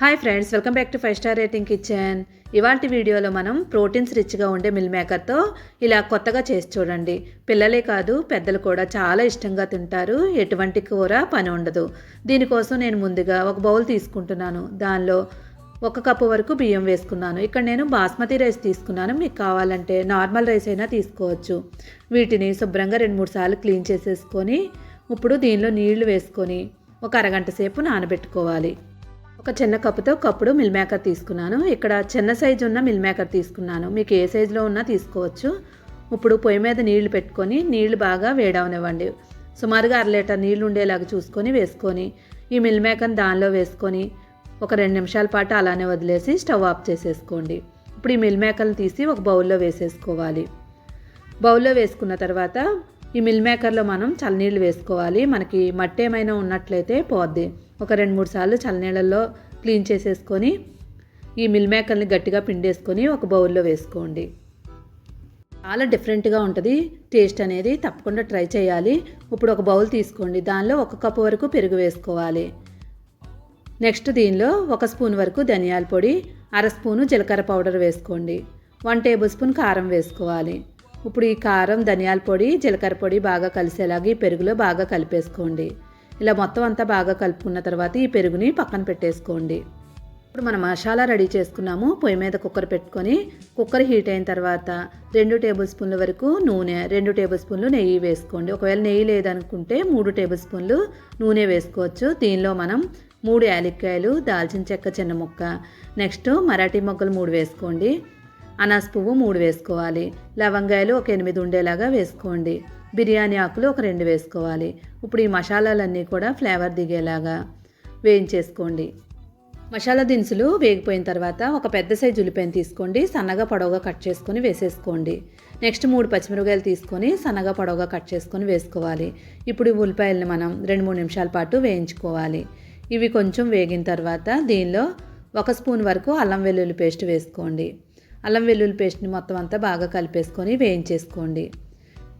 Hi friends welcome back to five star rating kitchen ఇవాటి వీడియోలో మనం ప్రోటీన్స్ రిచ్గా ఉండే మిల్ మేకర్తో ఇలా కొత్తగా చేసి చూడండి. పిల్లలే కాదు పెద్దలు కూడా చాలా ఇష్టంగా తింటారు. ఎటువంటి కూర పని ఉండదు. దీనికోసం నేను ముందుగా ఒక బౌల్ తీసుకుంటున్నాను. దానిలో ఒక కప్పు వరకు బియ్యం వేసుకున్నాను. ఇక్కడ నేను బాస్మతి రైస్ తీసుకున్నాను. మీకు కావాలంటే నార్మల్ రైస్ అయినా తీసుకోవచ్చు. వీటిని శుభ్రంగా రెండు మూడు సార్లు క్లీన్ చేసేసుకొని ఇప్పుడు దీనిలో నీళ్ళు వేసుకొని ఒక అరగంట సేపు నానబెట్టుకోవాలి. ఒక చిన్న కప్పుతో కప్పుడు మిల్ మేకర్ తీసుకున్నాను. ఇక్కడ చిన్న సైజు ఉన్న మిల్ మేకర్ తీసుకున్నాను. మీకు ఏ సైజులో ఉన్నా తీసుకోవచ్చు. ఇప్పుడు పొయ్యి మీద నీళ్ళు పెట్టుకొని నీళ్ళు బాగా వేడవనివ్వండి. సుమారుగా అర లీటర్ నీళ్ళు ఉండేలాగా చూసుకొని వేసుకొని ఈ మిల్ మేకర్ని దానిలో వేసుకొని ఒక రెండు నిమిషాల పాటు అలానే వదిలేసి స్టవ్ ఆఫ్ చేసేసుకోండి. ఇప్పుడు ఈ మిల్ మేకర్ని తీసి ఒక బౌల్లో వేసేసుకోవాలి. బౌల్లో వేసుకున్న తర్వాత ఈ మిల్ మేకర్లో మనం చల్లనీళ్ళు వేసుకోవాలి. మనకి మట్టి ఏమైనా ఉన్నట్లయితే పోద్ది. ఒక రెండు మూడు సార్లు చల్లనీళ్ళల్లో క్లీన్ చేసేసుకొని ఈ మిల్ మేకర్ని గట్టిగా పిండేసుకొని ఒక బౌల్లో వేసుకోండి. చాలా డిఫరెంట్గా ఉంటుంది. టేస్ట్ అనేది తప్పకుండా ట్రై చేయాలి. ఇప్పుడు ఒక బౌల్ తీసుకోండి. దానిలో ఒక కప్పు వరకు పెరుగు వేసుకోవాలి. నెక్స్ట్ దీనిలో ఒక స్పూన్ వరకు ధనియాల పొడి అర స్పూను జీలకర్ర పౌడర్ వేసుకోండి. వన్ టేబుల్ స్పూన్ కారం వేసుకోవాలి. ఇప్పుడు ఈ కారం ధనియాల పొడి జీలకర్ర పొడి బాగా కలిసేలాగా ఈ పెరుగులో బాగా కలిపేసుకోండి. ఇలా మొత్తం అంతా బాగా కలుపుకున్న తర్వాత ఈ పెరుగుని పక్కన పెట్టేసుకోండి. ఇప్పుడు మనం మసాలా రెడీ చేసుకున్నాము. పొయ్యి మీద కుక్కర్ పెట్టుకొని కుక్కర్ హీట్ అయిన తర్వాత రెండు టేబుల్ స్పూన్ల వరకు నూనె రెండు టేబుల్ స్పూన్లు నెయ్యి వేసుకోండి. ఒకవేళ నెయ్యి లేదనుకుంటే మూడు టేబుల్ స్పూన్లు నూనె వేసుకోవచ్చు. దీనిలో మనం మూడు యాలక్కాయలు దాల్చిన చెక్క చిన్న ముక్క నెక్స్ట్ మరాఠీ మొగ్గలు మూడు వేసుకోండి. అనాస్ పువ్వు మూడు వేసుకోవాలి. లవంగాయలు ఒక ఎనిమిది ఉండేలాగా వేసుకోండి. బిర్యానీ ఆకులు ఒక రెండు వేసుకోవాలి. ఇప్పుడు ఈ మసాలాలన్నీ కూడా ఫ్లేవర్ దిగేలాగా వేయించేసుకోండి. మసాలా దినుసులు వేగిపోయిన తర్వాత ఒక పెద్ద సైజు ఉల్లిపాయను తీసుకోండి. సన్నగా పొడవుగా కట్ చేసుకొని వేసేసుకోండి. నెక్స్ట్ మూడు పచ్చిమిరపకాయలు తీసుకొని సన్నగా పొడవుగా కట్ చేసుకొని వేసుకోవాలి. ఇప్పుడు ఈ ఉల్లిపాయలను మనం రెండు మూడు నిమిషాల పాటు వేయించుకోవాలి. ఇవి కొంచెం వేగిన తర్వాత దీనిలో ఒక స్పూన్ వరకు అల్లం వెల్లుల్లి పేస్ట్ వేసుకోండి. అల్లం వెల్లుల్లి పేస్ట్ని మొత్తం అంతా బాగా కలిపేసుకొని వేయించేసుకోండి.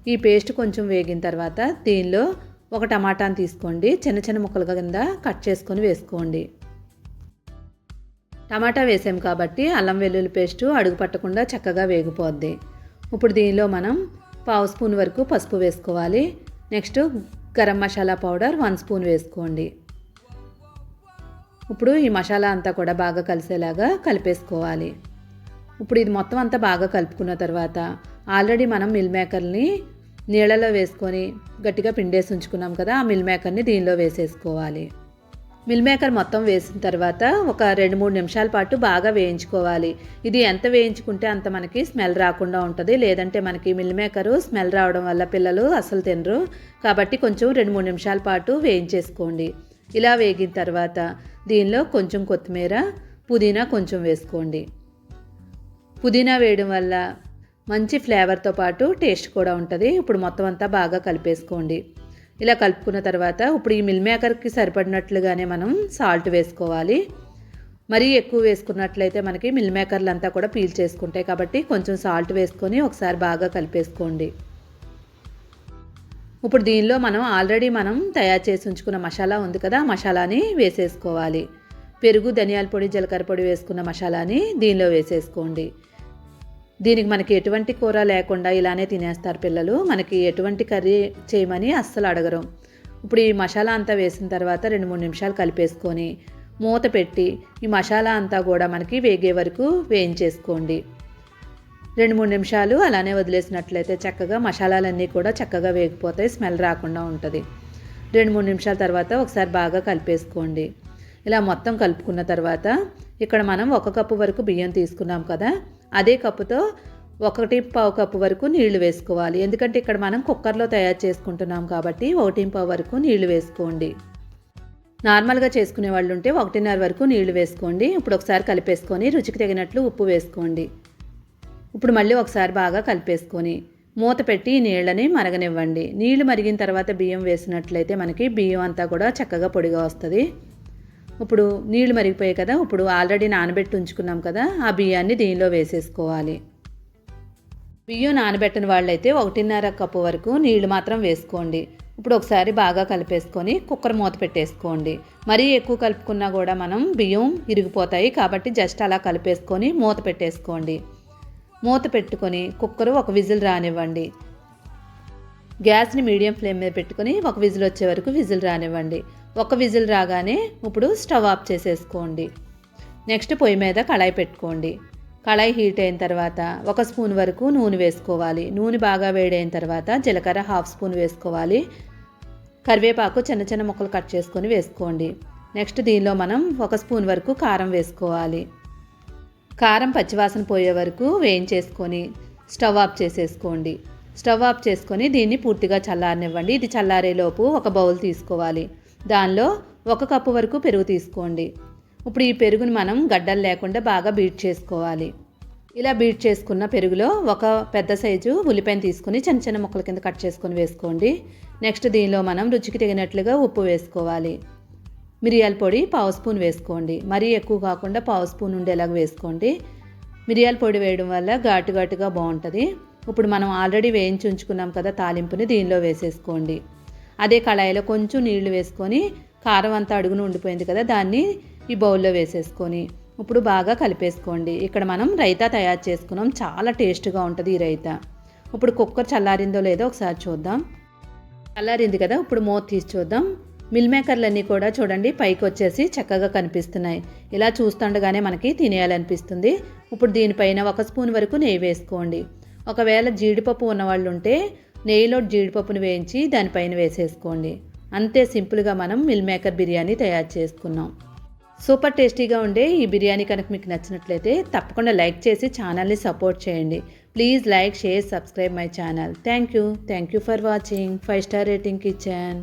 ఈ పేస్ట్ కొంచెం వేగిన తర్వాత దీనిలో ఒక టమాటాని తీసుకోండి. చిన్న చిన్న ముక్కలుగా కింద కట్ చేసుకొని వేసుకోండి. టమాటా వేసాం కాబట్టి అల్లం వెల్లుల్లి పేస్ట్ అడుగు పట్టకుండా చక్కగా వేగిపోద్ది. ఇప్పుడు దీనిలో మనం పావు స్పూన్ వరకు పసుపు వేసుకోవాలి. Next garam masala powder one spoon వేసుకోండి. ఇప్పుడు ఈ మసాలా అంతా కూడా బాగా కలిసేలాగా కలిపేసుకోవాలి. ఇప్పుడు ఇది మొత్తం అంతా బాగా కలుపుకున్న తర్వాత ఆల్రెడీ మనం మిల్ మేకర్ని నీళ్ళలో వేసుకొని గట్టిగా పిండేసి ఉంచుకున్నాం కదా ఆ మిల్ మేకర్ని దీనిలో వేసేసుకోవాలి. మిల్ మేకర్ మొత్తం వేసిన తర్వాత ఒక రెండు మూడు నిమిషాల పాటు బాగా వేయించుకోవాలి. ఇది ఎంత వేయించుకుంటే అంత మనకి స్మెల్ రాకుండా ఉంటుంది. లేదంటే మనకి మిల్ మేకరు స్మెల్ రావడం వల్ల పిల్లలు అసలు తినరు. కాబట్టి కొంచెం రెండు మూడు నిమిషాల పాటు వేయించేసుకోండి. ఇలా వేగిన తర్వాత దీనిలో కొంచెం కొత్తిమీర పుదీనా కొంచెం వేసుకోండి. పుదీనా వేయడం వల్ల మంచి ఫ్లేవర్తో పాటు టేస్ట్ కూడా ఉంటుంది. ఇప్పుడు మొత్తం అంతా బాగా కలిపేసుకోండి. ఇలా కలుపుకున్న తర్వాత ఇప్పుడు ఈ మిల్ మేకర్కి సరిపడినట్లుగానే మనం సాల్ట్ వేసుకోవాలి. మరీ ఎక్కువ వేసుకున్నట్లయితే మనకి మిల్ మేకర్లు అంతా కూడా పీల్ చేసుకుంటాయి కాబట్టి కొంచెం సాల్ట్ వేసుకొని ఒకసారి బాగా కలిపేసుకోండి. ఇప్పుడు దీనిలో మనం ఆల్రెడీ మనం తయారు చేసి ఉంచుకున్న మసాలా ఉంది కదా మసాలాని వేసేసుకోవాలి. పెరుగు ధనియాల పొడి జీలకర్ర పొడి వేసుకున్న మసాలాని దీనిలో వేసేసుకోండి. దీనికి మనకి ఎటువంటి కూర లేకుండా ఇలానే తినేస్తారు పిల్లలు. మనకి ఎటువంటి కర్రీ చేయమని అస్సలు అడగరు. ఇప్పుడు ఈ మసాలా అంతా వేసిన తర్వాత రెండు మూడు నిమిషాలు కలిపేసుకొని మూత పెట్టి ఈ మసాలా అంతా కూడా మనకి వేగే వరకు వేయించేసుకోండి. రెండు మూడు నిమిషాలు అలానే వదిలేసినట్లయితే చక్కగా మసాలాలన్నీ కూడా చక్కగా వేగిపోతాయి స్మెల్ రాకుండా ఉంటుంది. రెండు మూడు నిమిషాల తర్వాత ఒకసారి బాగా కలిపేసుకోండి. ఇలా మొత్తం కలుపుకున్న తర్వాత ఇక్కడ మనం ఒక కప్పు వరకు బియ్యం తీసుకున్నాం కదా అదే కప్పుతో ఒకటి పావు కప్పు వరకు నీళ్ళు వేసుకోవాలి. ఎందుకంటే ఇక్కడ మనం కుక్కర్లో తయారు చేసుకుంటున్నాం కాబట్టి ఒకటి పావు వరకు నీళ్ళు వేసుకోండి. నార్మల్గా చేసుకునే వాళ్ళు ఉంటే ఒకటిన్నర వరకు నీళ్ళు వేసుకోండి. ఇప్పుడు ఒకసారి కలిపేసుకొని రుచికి తగినట్లు ఉప్పు వేసుకోండి. ఇప్పుడు మళ్ళీ ఒకసారి బాగా కలిపేసుకొని మూత పెట్టి నీళ్ళని మరగనివ్వండి. నీళ్ళు మరిగిన తర్వాత బియ్యం వేసినట్లయితే మనకి బియ్యం అంతా కూడా చక్కగా పొడిగా వస్తుంది. ఇప్పుడు నీళ్ళు మరిగిపోయాయి కదా ఇప్పుడు ఆల్రెడీ నానబెట్టి ఉంచుకున్నాం కదా ఆ బియ్యాన్ని దీనిలో వేసేసుకోవాలి. బియ్యం నానబెట్టిన వాళ్ళైతే ఒకటిన్నర కప్పు వరకు నీళ్ళు మాత్రం వేసుకోండి. ఇప్పుడు ఒకసారి బాగా కలిపేసుకొని కుక్కర్ మూత పెట్టేసుకోండి. మరీ ఎక్కువ కలుపుకున్నా కూడా మనం బియ్యం ఇరిగిపోతాయి కాబట్టి జస్ట్ అలా కలిపేసుకొని మూత పెట్టేసుకోండి. మూత పెట్టుకొని కుక్కర్ ఒక విజిల్ రానివ్వండి. గ్యాస్ని మీడియం ఫ్లేమ్ మీద పెట్టుకొని ఒక విజిల్ వచ్చే వరకు విజిల్ రానివ్వండి. ఒక విజిల్ రాగానే ఇప్పుడు స్టవ్ ఆఫ్ చేసేసుకోండి. నెక్స్ట్ పొయ్యి మీద కళాయి పెట్టుకోండి. కళాయి హీట్ అయిన తర్వాత ఒక స్పూన్ వరకు నూనె వేసుకోవాలి. నూనె బాగా వేడైన తర్వాత జీలకర్ర హాఫ్ స్పూన్ వేసుకోవాలి. కరివేపాకు చిన్న చిన్న ముక్కలు కట్ చేసుకొని వేసుకోండి. నెక్స్ట్ దీనిలో మనం ఒక స్పూన్ వరకు కారం వేసుకోవాలి. కారం పచ్చివాసన పోయే వరకు వేయించేసుకొని స్టవ్ ఆఫ్ చేసేసుకోండి. స్టవ్ ఆఫ్ చేసుకొని దీన్ని పూర్తిగా చల్లారనివ్వండి. ఇది చల్లారేలోపు ఒక బౌల్ తీసుకోవాలి. దానిలో ఒక కప్పు వరకు పెరుగు తీసుకోండి. ఇప్పుడు ఈ పెరుగును మనం గడ్డలు లేకుండా బాగా బీట్ చేసుకోవాలి. ఇలా బీట్ చేసుకున్న పెరుగులో ఒక పెద్ద సైజు ఉల్లిపాయను తీసుకుని చిన్న చిన్న ముక్కల కింద కట్ చేసుకొని వేసుకోండి. నెక్స్ట్ దీనిలో మనం రుచికి తగినట్లుగా ఉప్పు వేసుకోవాలి. మిరియాల పొడి పావు స్పూన్ వేసుకోండి. మరీ ఎక్కువ కాకుండా పావు స్పూన్ ఉండేలాగా వేసుకోండి. మిరియాల పొడి వేయడం వల్ల ఘాటు ఘాటుగా బాగుంటుంది. ఇప్పుడు మనం ఆల్రెడీ వేయించి ఉంచుకున్నాం కదా తాలింపుని దీనిలో వేసేసుకోండి. అదే కళాయిలో కొంచెం నీళ్ళు వేసుకొని కారం అంతా అడుగున ఉండిపోయింది కదా దాన్ని ఈ బౌల్లో వేసేసుకొని. ఇప్పుడు బాగా కలిపేసుకోండి. ఇక్కడ మనం రైతా తయారు చేసుకున్నాం. చాలా టేస్ట్గా ఉంటుంది ఈ రైతా. ఇప్పుడు కుక్కర్ చల్లారిందో లేదో ఒకసారి చూద్దాం. చల్లారింది కదా ఇప్పుడు మూత తీసి చూద్దాం. మిల్ మేకర్లన్నీ కూడా చూడండి పైకి వచ్చేసి చక్కగా కనిపిస్తున్నాయి. ఇలా చూస్తుండగానే మనకి తినేయాలనిపిస్తుంది. ఇప్పుడు దీనిపైన ఒక స్పూన్ వరకు నెయ్యి వేసుకోండి. ఒకవేళ జీడిపప్పు ఉన్నవాళ్ళు ఉంటే నెయ్యిలో జీడిపప్పును వేయించి దానిపైన వేసేసుకోండి. అంతే సింపుల్గా మనం మిల్ మేకర్ బిర్యానీ తయారు చేసుకున్నాం. సూపర్ టేస్టీగా ఉండే ఈ బిర్యానీ కనుక మీకు నచ్చినట్లయితే తప్పకుండా లైక్ చేసి ఛానల్ని సపోర్ట్ చేయండి. Please like share subscribe my channel. Thank you. Thank you for watching. Five star rating kitchen.